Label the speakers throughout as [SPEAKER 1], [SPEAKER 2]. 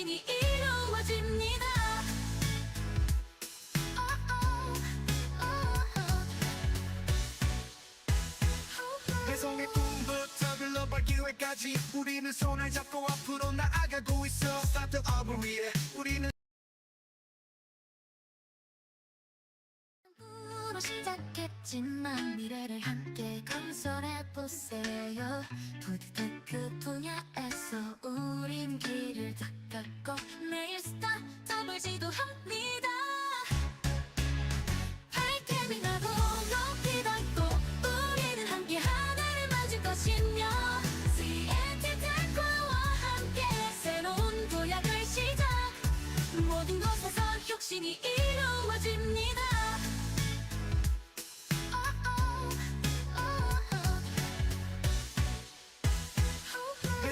[SPEAKER 1] 정신이 이로워집니다. 까지 우리는 손을 잡고 앞으로 나아가고 있어. 스타트업을 위해 우리는
[SPEAKER 2] 시작했지만 미래를 함께 건설해보세요. 부득한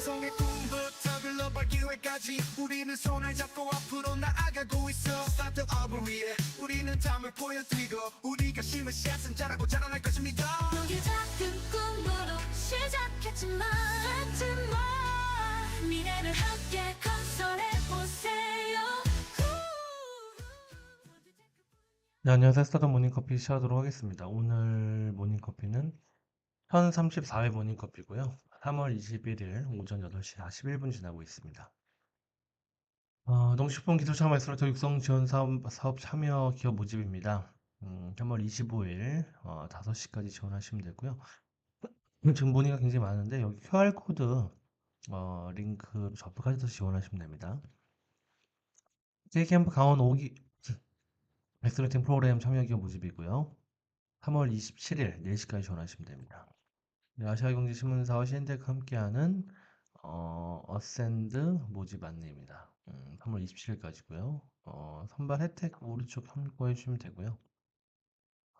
[SPEAKER 1] 배송의 꿈부터 글로벌 기회까지 우리는 손을 잡고 앞으로 나아가고 있어 스타트업을 위해 우리는 담을 보여드리고 우리가 심은 샷은 잘하고 자라날 것입니다
[SPEAKER 2] 너의 작은 꿈으로 시작했지만 했지만 미래를 함께 건설해보세요
[SPEAKER 3] 네, 안녕하세요. 스타트 모닝커피 시작하도록 하겠습니다. 오늘 모닝커피는 1034회 모닝커피고요. 3월 21일 오전 8시 41분 지나고 있습니다. 어, 농식품 기술창 말씀으로 육성 지원 사업, 사업 참여 기업 모집입니다. 음, 3월 25일 어, 5시까지 지원하시면 되고요. 지금 문의가 굉장히 많은데 여기 QR코드 어, 링크로 접속하셔서 지원하시면 됩니다. J캠프 강원 5기 엑스레팅 프로그램 참여 기업 모집이고요. 3월 27일 4시까지 지원하시면 됩니다. 네, 아시아경제신문사와 시엔텍 함께하는 어, 어센드 모집 안내입니다. 음, 3월 27일까지고요. 어, 선발 혜택 오른쪽 참고해 주시면 되고요.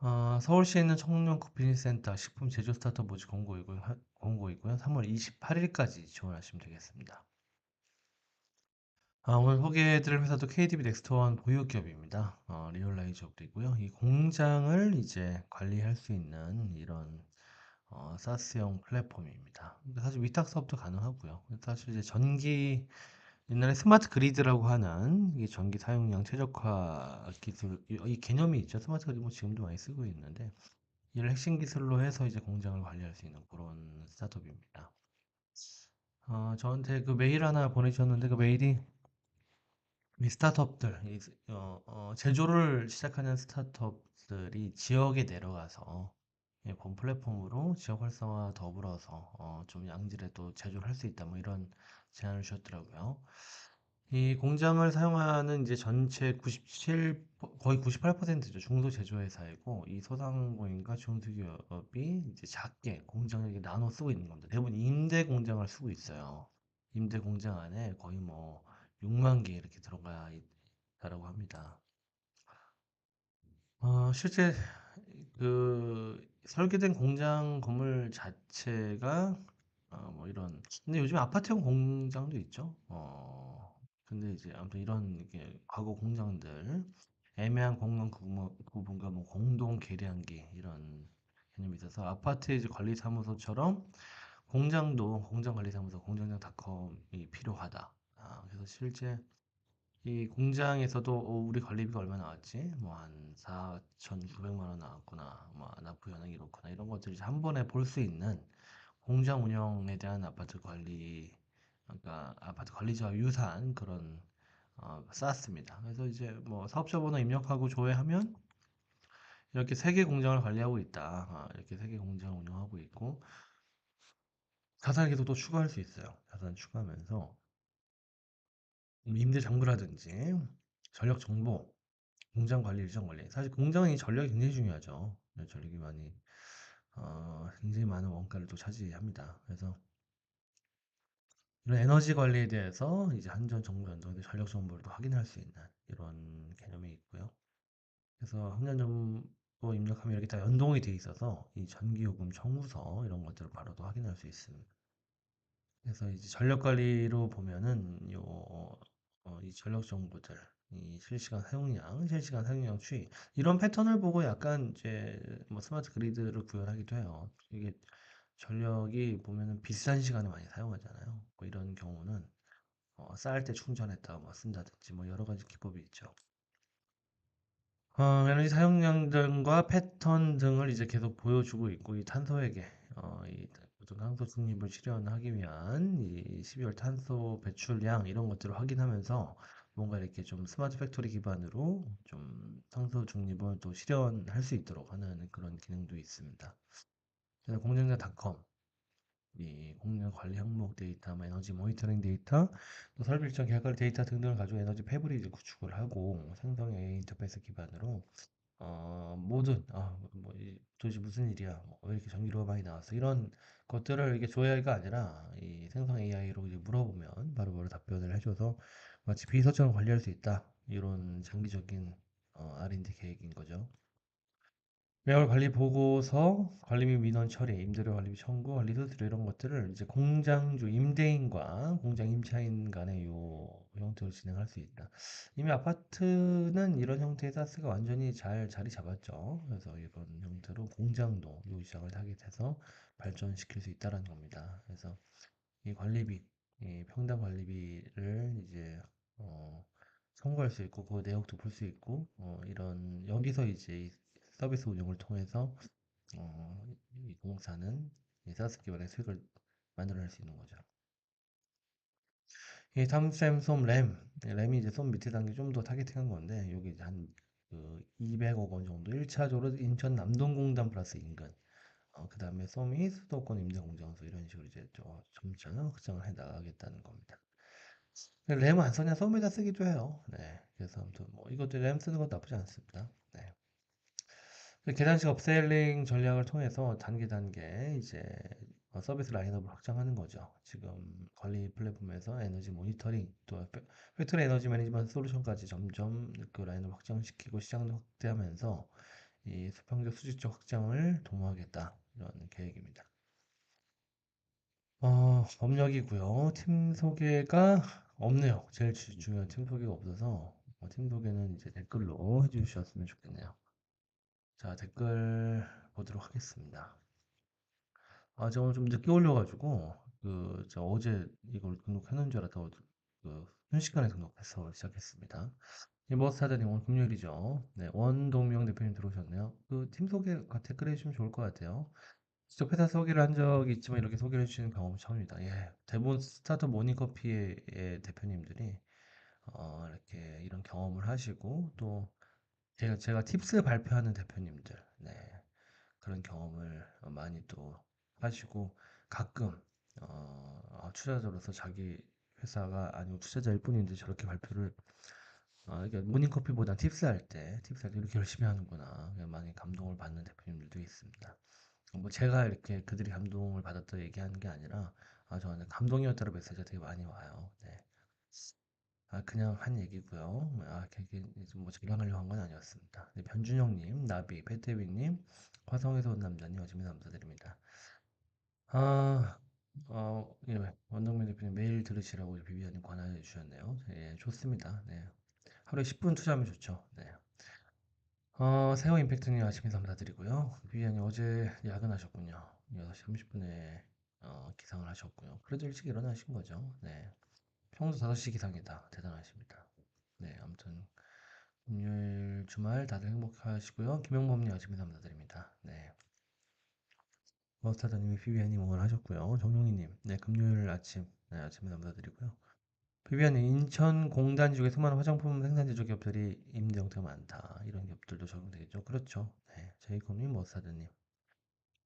[SPEAKER 3] 어, 서울시에 있는 청년 커피센터 식품 제조 스타트업 모집 공고이고요. 하- 공고이고요. 3월 28일까지 지원하시면 되겠습니다. 아, 오늘 소개해드릴 회사도 KDB 넥스트원 보유 기업입니다. 어, 리얼라이저업이고요. 이 공장을 이제 관리할 수 있는 이런 어, 사스형 플랫폼입니다. 사실 위탁 사업도 가능하고요. 사실 이제 전기 옛날에 스마트 그리드라고 하는 이 전기 사용량 최적화 기술 이, 이 개념이 있죠. 스마트 그리드 뭐 지금도 많이 쓰고 있는데 이를 핵심 기술로 해서 이제 공장을 관리할 수 있는 그런 스타트업입니다. 어, 저한테 그 메일 하나 보내주셨는데 그 메일이 이 스타트업들, 이 스- 어, 어, 제조를 시작하는 스타트업들이 지역에 내려가서 예, 본 플랫폼으로 지역 활성화 더불어서 어, 좀 양질의 또 제조를 할 수 있다 뭐 이런 제안을 주셨더라고요. 이 공장을 사용하는 이제 전체 97 거의 98%죠 중소 제조회사이고 이 소상공인과 중소기업이 이제 작게 공장을 이렇게 나눠 쓰고 있는 겁니다. 대부분 임대 공장을 쓰고 있어요. 임대 공장 안에 거의 뭐 6만 개 이렇게 들어가 있다라고 합니다. 어, 실제 그 설계된 공장 건물 자체가 어, 뭐 이런 근데 요즘 아파트형 공장도 있죠. 어, 근데 이제 아무튼 이런 이게 과거 공장들 애매한 공간 구분, 구분과 뭐 공동 계량기 이런 개념이 있어서 아파트 이제 관리사무소처럼 공장도 공장관리사무소 공장장닷컴이 필요하다. 아, 그래서 실제 이 공장에서도 어, 우리 관리비가 얼마 나왔지? 뭐 한 4,900만 원 나왔구나. 뭐 납부 현황이 이렇구나. 이런 것들을 이제 한 번에 볼 수 있는 공장 운영에 대한 아파트 관리, 그러니까 아파트 관리자와 유사한 그런 어, 쌓았습니다. 그래서 이제 뭐 사업자 번호 입력하고 조회하면 이렇게 세 개 공장을 관리하고 있다. 아, 이렇게 세 개 공장을 운영하고 있고 자산 계속 또 추가할 수 있어요. 자산 추가하면서 임대 장부라든지 전력 정보, 공장 관리, 일정 관리. 사실 공장은 이 전력이 굉장히 중요하죠. 네, 전력이 많이 어, 굉장히 많은 원가를 또 차지합니다. 그래서 이런 에너지 관리에 대해서 이제 한전 정부 연동의 전력 정보를 또 확인할 수 있는 이런 개념이 있고요. 그래서 한전 정보 입력하면 이렇게 다 연동이 돼 있어서 이 전기요금 청구서 이런 것들을 바로도 확인할 수 있습니다. 그래서 이제 전력 관리로 보면은 요, 어, 이 전력 정보들, 이 실시간 사용량, 실시간 사용량 추이 이런 패턴을 보고 약간 이제 뭐 스마트 그리드를 구현하기도 해요. 이게 전력이 보면은 비싼 시간에 많이 사용하잖아요. 뭐 이런 경우는 어, 쌓을 때 충전했다가 뭐 쓴다든지 뭐 여러 가지 기법이 있죠. 어, 에너지 사용량 등과 패턴 등을 이제 계속 보여주고 있고 이 탄소회계, 어, 이 어떤 탄소 중립을 실현하기 위한 이 12월 탄소 배출량 이런 것들을 확인하면서 뭔가 이렇게 좀 스마트 팩토리 기반으로 좀 탄소 중립을 또 실현할 수 있도록 하는 그런 기능도 있습니다. 그래서 공정자닷컴 이 공정 관리 항목 데이터, 뭐 에너지 모니터링 데이터, 또 설비 일정 계획 데이터 등등을 가지고 에너지 패브릭을 구축을 하고 생성 AI 인터페이스 기반으로 어, 모든 아, 뭐 이- 도대체 무슨 일이야? 뭐 왜 이렇게 전기료가 많이 나왔어? 이런 것들을 이게 조회가 아니라 이 생성 AI로 이제 물어보면 바로바로 답변을 해줘서 마치 비서처럼 관리할 수 있다. 이런 장기적인 어, R&D 계획인 거죠. 매월 관리 보고서, 관리 및 민원 처리, 임대료 관리비 청구, 관리 수수료 이런 것들을 이제 공장주 임대인과 공장 임차인 간의 요 형태로 진행할 수 있다. 이미 아파트는 이런 형태의 사스가 완전히 잘 자리 잡았죠. 그래서 이런 형태로 공장도 요 시장을 타깃해서 발전시킬 수 있다라는 겁니다. 그래서 이 관리비, 이 평당 관리비를 이제 어, 청구할 수 있고 그 내역도 볼 수 있고 어, 이런 여기서 이제 이 서비스 운영을 통해서 어, 이 공사는 이 사스 기반의 수익을 만들어낼 수 있는 거죠. 이 탐샘 솜 램, 이 램이 이제 솜 밑에 단계 좀 더 타겟팅한 건데 여기 이제 한그 200억 원 정도 1차적으로 인천 남동공단 플러스 인근 어, 그 다음에 솜이 수도권 임대공장소 이런 식으로 이제 좀 점차 확장을 해 나가겠다는 겁니다. 램안 쓰냐 솜에다 쓰기도 해요. 네, 그래서 아무튼 뭐 이것도 램 쓰는 것도 나쁘지 않습니다. 계단식 업셀링 전략을 통해서 단계 단계 이제 어, 서비스 라인업을 확장하는 거죠. 지금 관리 플랫폼에서 에너지 모니터링 또 팩- 팩토리 에너지 매니지먼트 솔루션까지 점점 그 라인을 확장시키고 시장도 확대하면서 이 수평적 수직적 확장을 도모하겠다 이런 계획입니다. 어, 업력이고요. 팀 소개가 없네요. 제일 주- 중요한 팀 소개가 없어서 어, 팀 소개는 이제 댓글로 해주셨으면 좋겠네요. 자, 댓글 보도록 하겠습니다. 아, 제가 오늘 좀 늦게 올려가지고, 그, 저 어제 이걸 등록해놓은 줄 알았다고, 그, 순식간에 등록해서 시작했습니다. 이 머스타드님 오늘 금요일이죠. 네, 원동명 대표님 들어오셨네요. 그, 팀 소개 댓글 해주시면 좋을 것 같아요. 직접 회사 소개를 한 적이 있지만 이렇게 소개를 해주시는 경험은 처음입니다. 예, 대부분 스타트업 모닝커피의 의 대표님들이, 어, 이렇게 이런 경험을 하시고, 또, 제가, 제가 팁스 발표하는 대표님들, 네, 그런 경험을 많이 또 하시고, 가끔, 어, 아, 투자자로서 자기 회사가 아니고 투자자일 뿐인데 저렇게 발표를, 아, 이게 모닝커피보다 팁스 할 때, 팁스 할 때 이렇게 열심히 하는구나. 많이 감동을 받는 대표님들도 있습니다. 뭐 제가 이렇게 그들이 감동을 받았다 얘기하는 게 아니라, 아, 저한테 감동이었다는 메시지가 되게 많이 와요. 네. 아, 그냥 한 얘기고요. 아, 이제 뭐 자랑하려고 한 건 아니었습니다. 네, 변준영님, 나비, 배태빈님, 화성에서 온 남자님, 어지미 감사드립니다. 아, 어, 예, 원동민 대표님 매일 들으시라고 비비안님 권한해 주셨네요. 예, 좋습니다. 네. 하루에 10분 투자하면 좋죠. 네. 어, 세호 임팩트님 아침에 감사드리고요. 비비안님 어제 야근하셨군요. 6시 30분에 어, 기상을 하셨고요. 그래도 일찍 일어나신 거죠. 네. 평소 5시 기상이다. 대단하십니다. 네, 아무튼 금요일 주말 다들 행복하시고요. 김영범님 아침에 감사드립니다. 네. 머스타드님이 비비안님 응원하셨고요. 정용희님, 네, 금요일 아침, 네, 아침에 감사드리고요. 비비안님, 인천 공단 지역에 수많은 화장품 생산 제조 기업들이 임대 형태가 많다. 이런 기업들도 적용되겠죠. 그렇죠. 네, 제이콥님, 머스타드님.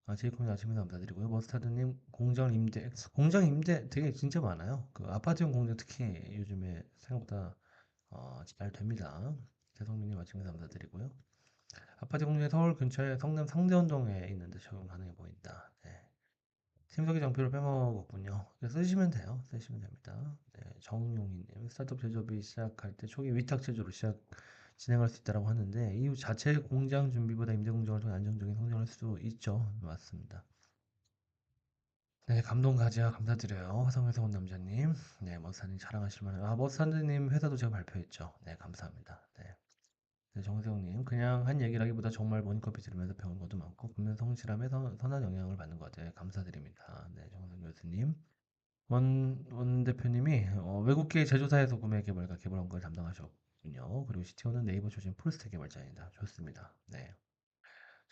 [SPEAKER 3] 아, 제이콥님 아침에 감사드리고요. 머스타드님, 공장 임대, 공장 임대 되게 진짜 많아요. 그 아파트용 공장 특히 요즘에 생각보다 어, 잘 됩니다. 재성민님 아침에 감사드리고요. 아파트 공장이 서울 근처에 성남 상대원동에 있는데 적용 가능해 보인다. 네. 팀석이 장표를 빼먹었군요. 쓰시면 돼요. 쓰시면 됩니다. 네, 정용희님, 스타트업 제조업이 시작할 때 초기 위탁 제조로 시작 진행할 수 있다라고 하는데 이후 자체 공장 준비보다 임대 공장을 통해 안정적인 성장할 수 있죠. 맞습니다. 네, 감동 가지야 감사드려요. 화성에서 온 남자님. 네, 머스타님 자랑하실 만한 아 머스타님 회사도 제가 발표했죠. 네, 감사합니다. 네. 네, 정세영님, 그냥 한 얘기라기보다 정말 모닝커피 들으면서 배운 것도 많고, 분명 성실함에 선, 선한 영향을 받는 것 같아요. 감사드립니다. 네, 정세영 교수님. 원, 원 대표님이 어, 외국계 제조사에서 구매 개발과 개발 원가를 담당하셨 군요. 그리고 CTO는 네이버 조진 풀스택 개발자입니다. 좋습니다. 네.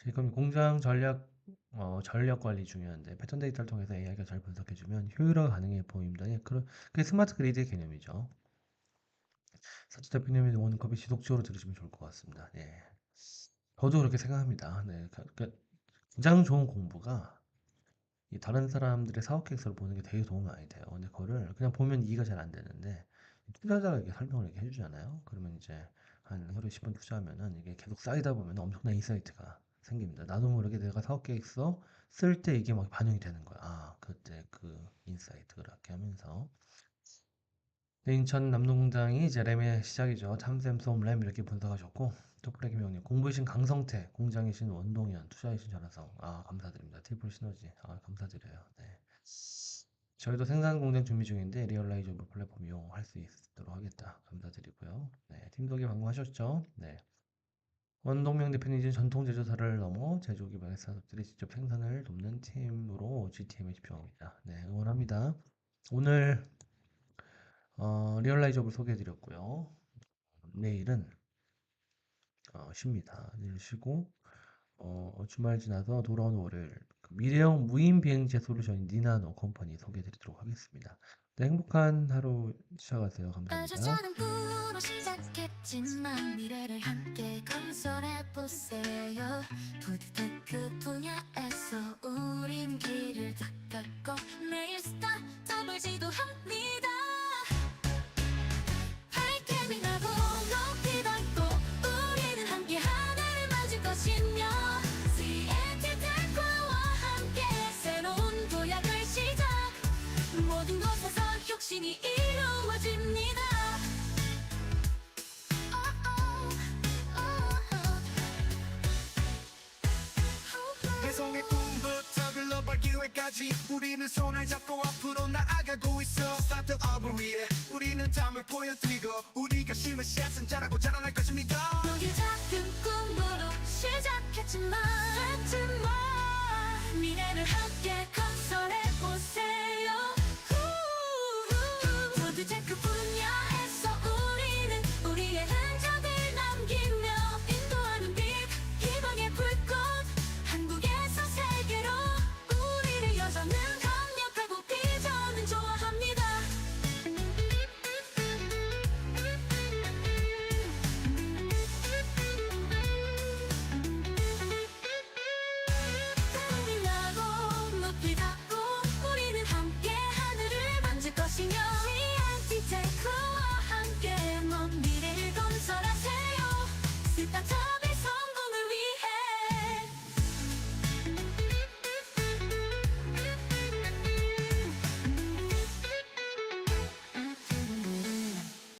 [SPEAKER 3] 지금 공장 전략 어, 전력 관리 중요한데 패턴 데이터를 통해서 AI가 잘 분석해주면 효율화가 가능해 보입니다. 예, 그런 그게 스마트 그리드의 개념이죠. 사주 대표님의 원컵이 지속적으로 들으시면 좋을 것 같습니다. 예. 저도 그렇게 생각합니다. 네, 그- 그 가장 좋은 공부가 이 다른 사람들의 사업 계획서를 보는 게 되게 도움이 많이 돼요. 근데 그거를 그냥 보면 이해가 잘 안 되는데 투자자가 이렇게 설명을 해주잖아요. 그러면 이제 한 하루에 10분 투자하면은 이게 계속 쌓이다 보면 엄청난 인사이트가 생깁니다. 나도 모르게 내가 사업 계획서 쓸 때 이게 막 반영이 되는 거야. 아, 그때 그 인사이트 그렇게 하면서 네, 인천 남농공장이 이제 램의 시작이죠. 참샘, 솜, 램 이렇게 분석하셨고 토프레 김영님 공부이신 강성태, 공장이신 원동현, 투자이신 전화성 아 감사드립니다. 트리플 시너지 아 감사드려요. 네. 저희도 생산 공장 준비 중인데 리얼라이저블 플랫폼 이용할 수 있도록 하겠다. 감사드리고요. 네, 팀 소개 방금 하셨죠? 네. 원동명 대표님 이제 전통 제조사를 넘어 제조 기반의 스타트업들이 직접 생산을 돕는 팀으로 GTM에 집중합니다. 네, 응원합니다. 오늘 어, 리얼라이저블 소개해드렸고요. 내일은 어, 쉽니다. 내일 쉬고 어, 주말 지나서 돌아오는 월요일 그 미래형 무인 비행제 솔루션 니나노 컴퍼니 소개해드리도록 하겠습니다. 네, 행복한 하루 시작하세요. 감사합니다.
[SPEAKER 2] 혁신이 이루어집니다.
[SPEAKER 1] 배송의 꿈부터 글로벌 기회까지 우리는 손을 잡고 앞으로 나아가고 있어. 스타트업을 위해 우리는 담을 보여드리고 우리가 심은 샷은 잘하고 자라날 것입니다.
[SPEAKER 2] 너의 작은 꿈으로 시작했지만 했지만 미래를 함께